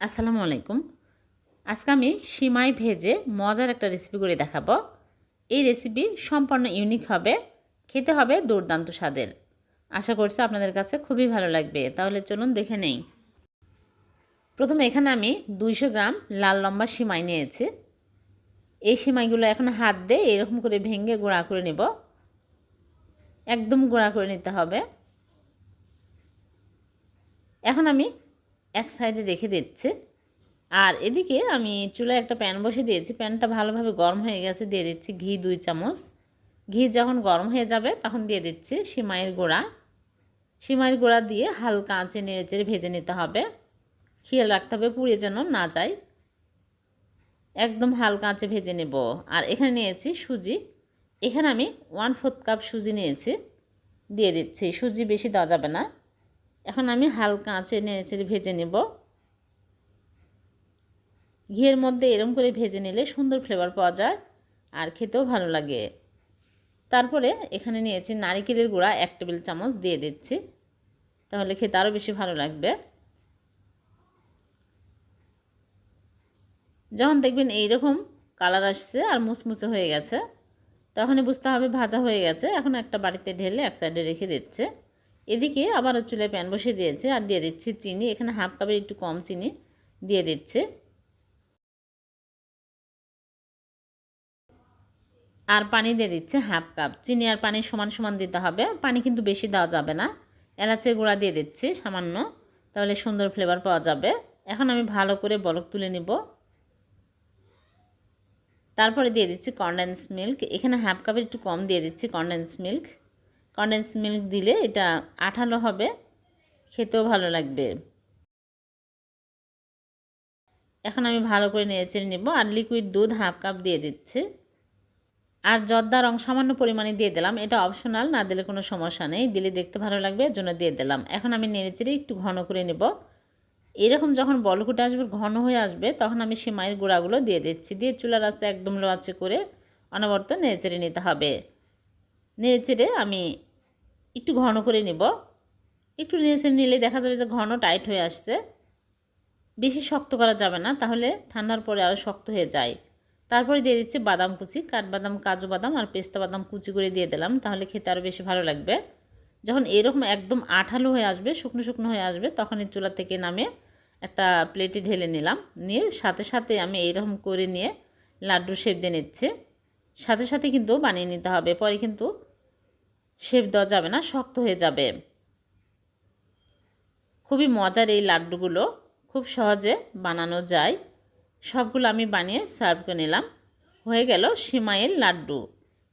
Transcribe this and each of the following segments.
আসসালামু আলাইকুম। আজকে আমি সিমাই ভেজে মজার একটা রেসিপি করে দেখাবো। এই রেসিপি সম্পূর্ণ ইউনিক হবে, খেতে হবে দুর্দান্ত স্বাদের। আশা করছি আপনাদের কাছে খুবই ভালো লাগবে, তাহলে চলুন দেখে নেই। প্রথমে এখানে আমি দুইশো গ্রাম লাল লম্বা সিমাই নিয়েছি। এই সিমাইগুলো এখন হাত দিয়ে এরকম করে ভেঙে গুঁড়া করে নেব। একদম গুঁড়া করে নিতে হবে। এখন আমি এক সাইডে রেখে দিচ্ছে। আর এদিকে আমি চুলায় একটা প্যান বসে দিয়েছি। প্যানটা ভালোভাবে গরম হয়ে গেছে, দিয়ে দিচ্ছি ঘি দুই চামচ। ঘি যখন গরম হয়ে যাবে তখন দিয়ে দিচ্ছি সিমাইয়ের গোড়া। সিমাইয়ের গোড়া দিয়ে হালকা আঁচে নেড়ে চেড়ে ভেজে নিতে হবে। খেয়াল রাখতে হবে পুড়ে যেন না যায়। একদম হালকা আঁচে ভেজে নেব। আর এখানে নিয়েছি সুজি। এখানে আমি ওয়ান ফোর্থ কাপ সুজি নিয়েছি। দিয়ে দিচ্ছি। সুজি বেশি দেওয়া যাবে না। এখন আমি হালকা আঁচে নেড়ে ভেজে নেব। ঘিয়ের মধ্যে এরম করে ভেজে নিলে সুন্দর ফ্লেভার পাওয়া যায় আর খেতেও ভালো লাগে। তারপরে এখানে নিয়েছি নারিকেলের গুঁড়া এক টেবিল চামচ দিয়ে দিচ্ছি, তাহলে খেতে আরও বেশি ভালো লাগবে। যখন দেখবেন এইরকম কালার আসছে আর মুচমুচে হয়ে গেছে, তখনই বুঝতে হবে ভাজা হয়ে গেছে, এখন একটা বাড়িতে ঢেলে এক সাইডে রেখে দিচ্ছে। এদিকে আবারও চুলায় প্যান বসিয়ে দিয়েছে আর দিয়ে দিচ্ছি চিনি। এখানে হাফ কাপের একটু কম চিনি দিয়ে দিচ্ছে। আর পানি দিয়ে দিচ্ছে হাফ কাপ। চিনি আর পানি সমান সমান দিতে হবে। পানি কিন্তু বেশি দেওয়া যাবে না। এলাচের গুঁড়া দিয়ে দিচ্ছি সামান্য, তাহলে সুন্দর ফ্লেভার পাওয়া যাবে। এখন আমি ভালো করে বলক তুলে নিব। তারপরে দিয়ে দিচ্ছি কনডেন্স মিল্ক এখানে হাফ কাপের একটু কম দিয়ে দিচ্ছি কনডেন্স মিল্ক কনডেন্স মিল্ক দিলে এটা আঠালো হবে, খেতেও ভালো লাগবে। এখন আমি ভালো করে নেড়ে নেব আর লিকুইড দুধ হাফ কাপ দিয়ে দিচ্ছি। আর জর্দা রং সামান্য পরিমাণে দিয়ে দিলাম, এটা অপশনাল না দিলে কোনো সমস্যা নেই, দিলে দেখতে ভালো লাগবে এর জন্য দিয়ে দিলাম। এখন আমি নেড়েচেড়ে একটু ঘন করে নেব। এরকম যখন বলকুটে আসবে, ঘন হয়ে আসবে, তখন আমি সিমাইয়ের গুঁড়াগুলো দিয়ে দিচ্ছি, দিয়ে চুলার রাস্তা একদম লো আছে করে অনবর্ত নেড়েচেড়ে নিতে হবে। নেড়েচেড়ে আমি একটু ঘন করে নিব। একটু নেড়েচেড়ে নিলে দেখা যাবে যে ঘন টাইট হয়ে আসছে। বেশি শক্ত করা যাবে না, তাহলে ঠান্ডার পরে আরও শক্ত হয়ে যায়। তারপরে দিয়ে দিচ্ছি বাদাম কুচি, কাঠবাদাম, কাজু বাদাম আর পেস্তা বাদাম কুচি করে দিয়ে দিলাম, তাহলে খেতে আরও বেশি ভালো লাগবে। যখন এরকম একদম আঠালো হয়ে আসবে, শুকনো শুকনো হয়ে আসবে, তখন এই চুলা থেকে নামে একটা প্লেটে ঢেলে নিলাম। নিয়ে সাথে সাথে আমি এইরকম করে নিয়ে লাড্ডু শেপ দিয়ে নিচ্ছে। সাথে সাথে কিন্তু বানিয়ে নিতে হবে। পরে কিন্তু শেপ দেওয়া যাবে না, শক্ত হয়ে যাবে। খুবই মজার এই লাড্ডুগুলো, খুব সহজে বানানো যায়। সবগুলো আমি বানিয়ে সার্ভ করে নিলাম। হয়ে গেল সিমাইয়ের লাড্ডু।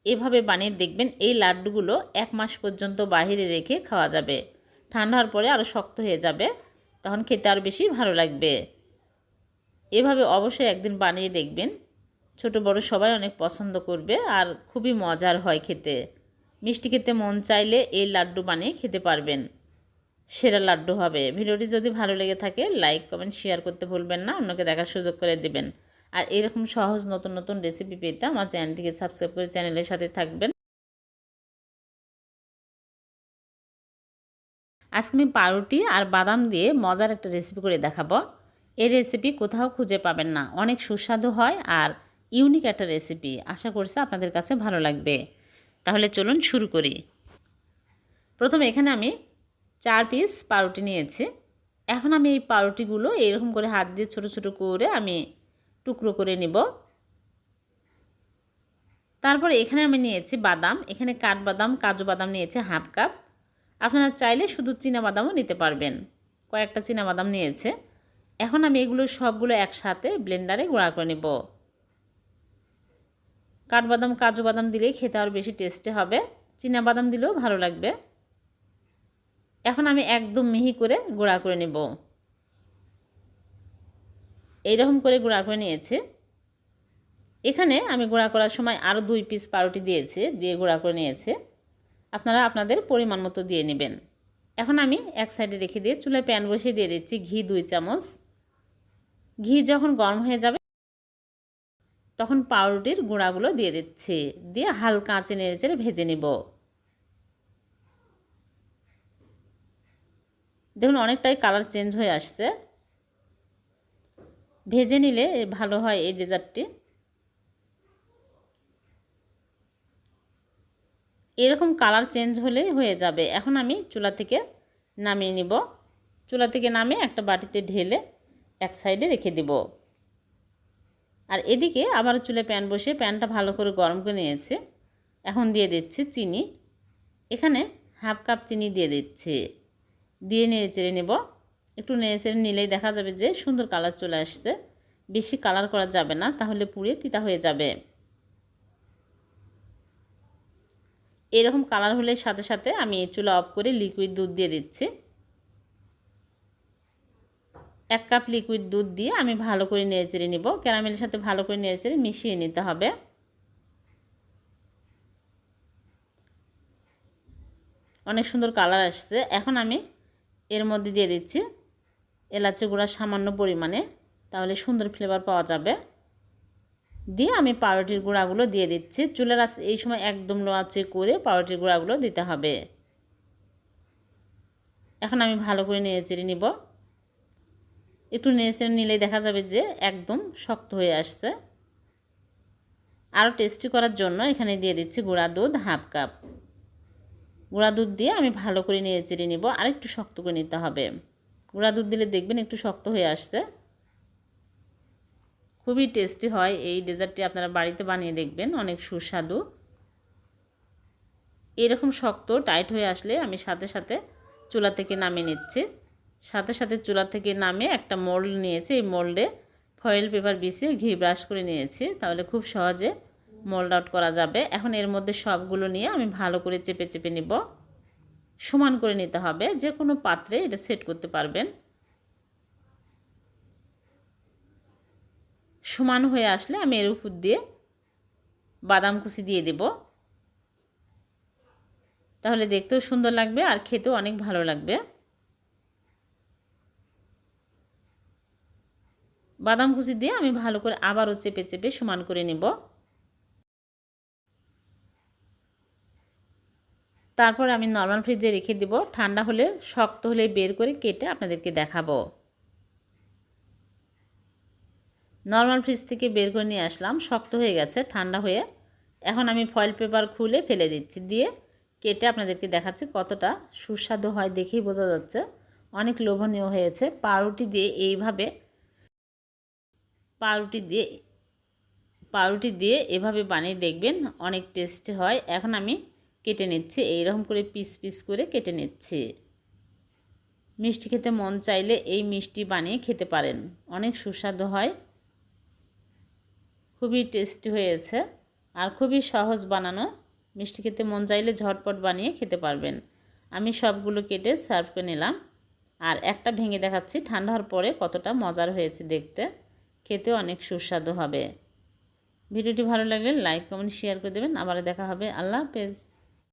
এভাবে বানিয়ে দেখবেন এই লাড্ডুগুলো এক মাস পর্যন্ত বাহিরে রেখে খাওয়া যাবে। ঠান্ডা হওয়ার পরে আরও শক্ত হয়ে যাবে, তখন খেতে আরও বেশি ভালো লাগবে। এভাবে অবশ্যই একদিন বানিয়ে দেখবেন। ছোট বড় সবাই অনেক পছন্দ করবে আর খুবই মজার হয় খেতে। মিষ্টি খেতে মন চাইলে এই লাড্ডু বানিয়ে খেতে পারবেন। সেরা লাড্ডু হবে। ভিডিওটি যদি ভালো লেগে থাকে, লাইক, কমেন্ট, শেয়ার করতে ভুলবেন না। অন্যকে দেখার সুযোগ করে দেবেন। আর এরকম সহজ নতুন নতুন রেসিপি পেতে আমার চ্যানেলটিকে সাবস্ক্রাইব করে চ্যানেলের সাথে থাকবেন। আজকে আমি পাউরুটি আর বাদাম দিয়ে মজার একটা রেসিপি করে দেখাবো। এই রেসিপি কোথাও খুঁজে পাবেন না। অনেক সুস্বাদু হয় আর ইউনিক একটা রেসিপি আশা করছি আপনাদের কাছে ভালো লাগবে। তাহলে চলুন শুরু করি। প্রথমে এখানে আমি চার পিস পাউরুটি নিয়েছি। এখন আমি এই পাউরুটিগুলো এরকম করে হাত দিয়ে ছোট ছোট করে আমি টুকরো করে নিব। তারপরে এখানে আমি নিয়েছি বাদাম। এখানে কাঠবাদাম, কাজু বাদাম নিয়েছি হাফ কাপ। আপনারা চাইলে শুধু বাদামও নিতে পারবেন। কয়েকটা বাদাম নিয়েছে। এখন আমি এগুলো সবগুলো একসাথে ব্লেন্ডারে গুঁড়া করে নেব। কাঠবাদাম কাজু বাদাম দিলেই খেতে আরও বেশি টেস্টে হবে। বাদাম দিলেও ভালো লাগবে। এখন আমি একদম মিহি করে গুঁড়া করে নেব। এইরকম করে গুঁড়া করে নিয়েছে। এখানে আমি গুঁড়া করার সময় আরও দুই পিস পাউরুটি দিয়েছে, দিয়ে গুঁড়া করে নিয়েছে। আপনারা আপনাদের পরিমাণ মতো দিয়ে নেবেন। এখন আমি এক সাইডে রেখে দিয়ে চুলায় প্যান বসিয়ে দিয়ে দিচ্ছি ঘি দুই চামচ। ঘি যখন গরম হয়ে যাবে তখন পাউরুটির গুঁড়াগুলো দিয়ে দিচ্ছি। দিয়ে হালকা আঁচে নেড়ে চেড়ে ভেজে নেব। দেখুন, অনেকটাই কালার চেঞ্জ হয়ে আসছে। ভেজে নিলে ভালো হয় এই ডেজার্টটি। এরকম কালার চেঞ্জ হলে হয়ে যাবে। এখন আমি চুলা থেকে নামিয়ে নিব। চুলা থেকে নামিয়ে একটা বাটিতে ঢেলে এক সাইডে রেখে দিব। আর এদিকে আবার চুলে প্যান বসে প্যানটা ভালো করে গরম করে নিয়েছে। এখন দিয়ে দিচ্ছে চিনি। এখানে হাফ কাপ চিনি দিয়ে দিচ্ছে। দিয়ে নেড়ে চেড়ে নেব। একটু নেড়ে চেড়ে নিলেই দেখা যাবে যে সুন্দর কালার চলে আসছে। বেশি কালার করা যাবে না, তাহলে পুড়ে তিতা হয়ে যাবে। এরকম কালার হলে সাথে সাথে আমি চুলা অফ করে লিকুইড দুধ দিয়ে দিচ্ছি। এক কাপ লিকুইড দুধ দিয়ে আমি ভালো করে নেড়ে চেড়ে নিব। ক্যারামেলের সাথে ভালো করে নেড়ে চেড়ে মিশিয়ে নিতে হবে। অনেক সুন্দর কালার আসছে। এখন আমি এর মধ্যে দিয়ে দিচ্ছি এলাচি গুঁড়া সামান্য পরিমাণে, তাহলে সুন্দর ফ্লেভার পাওয়া যাবে। দিয়ে আমি পাউরুটির গুঁড়াগুলো দিয়ে দিচ্ছি। চুলের আস এই সময় একদম লো করে পাউরুটির গুঁড়াগুলো দিতে হবে। এখন আমি ভালো করে নিয়ে চেড়ে নিব। একটু নেড়ে নিলেই দেখা যাবে যে একদম শক্ত হয়ে আসছে। আরও টেস্টি করার জন্য এখানে দিয়ে দিচ্ছি গুঁড়া দুধ হাফ কাপ। গুঁড়া দুধ দিয়ে আমি ভালো করে নিয়ে চেড়ে নিব, আর একটু শক্ত করে নিতে হবে। গুঁড়া দুধ দিলে দেখবেন একটু শক্ত হয়ে আসছে। খুবই টেস্টি হয়, এই ডেজার্টটি আপনারা বাড়িতে বানিয়ে দেখবেন, অনেক সুস্বাদু। এরকম শক্ত টাইট হয়ে আসলে আমি সাথে সাথে চুলা থেকে নামিয়ে নিচ্ছি। সাথে সাথে চুলা থেকে নামে একটা মোল্ড নিয়েছি। এই মোল্ডে ফয়েল পেপার বিছিয়ে ঘি ব্রাশ করে নিয়েছি। তাহলে খুব সহজে মোল্ড আউট করা যাবে। এখন এর মধ্যে সবগুলো নিয়ে আমি ভালো করে চেপে চেপে নিব। সমান করে নিতে হবে। যে কোনো পাত্রে এটা সেট করতে পারবেন। সমান হয়ে আসলে আমি এর উপর দিয়ে বাদাম কুচি দিয়ে দেব। তাহলে দেখতেও সুন্দর লাগবে আর খেতেও অনেক ভালো লাগবে। বাদাম কুচি দিয়ে আমি ভালো করে আবারও চেপে চেপে সমান করে নেব। তারপর আমি নর্মাল ফ্রিজে রেখে দেব। ঠান্ডা হলে, শক্ত হলে বের করে কেটে আপনাদেরকে দেখাবো। নর্মাল ফ্রিজ থেকে বের করে নিয়ে আসলাম। শক্ত হয়ে গেছে, ঠান্ডা হয়ে। এখন আমি ফয়েল পেপার খুলে ফেলে দিচ্ছি দিয়ে কেটে আপনাদেরকে দেখাচ্ছি কতটা সুস্বাদু হয় দেখেই বোঝা যাচ্ছে। অনেক লোভনীয় হয়েছে। পাউরুটি দিয়ে এইভাবে পাউরুটি দিয়ে পাউরুটি দিয়ে এভাবে বানিয়ে দেখবেন অনেক টেস্টি হয়। এখন আমি কেটে নিচ্ছি, এইরকম করে পিস পিস করে কেটে নিচ্ছি। মিষ্টি খেতে মন চাইলে এই মিষ্টি বানিয়ে খেতে পারেন, অনেক সুস্বাদু হয়। খুবই টেস্টি হয়েছে আর খুবই সহজ বানানো। মিষ্টি খেতে মন চাইলে ঝটপট বানিয়ে খেতে পারবেন। আমি সবগুলো কেটে সার্ভ করে নিলাম। আর একটা ভেঙে দেখাচ্ছি, ঠান্ডা হওয়ার পরে কতটা মজার হয়েছে দেখতে। খেতে অনেক সুস্বাদু হবে। ভিডিওটি ভালো লাগলে লাইক কমেন্ট শেয়ার করে দেবেন। আবার দেখা হবে। আল্লাহ হাফেজ।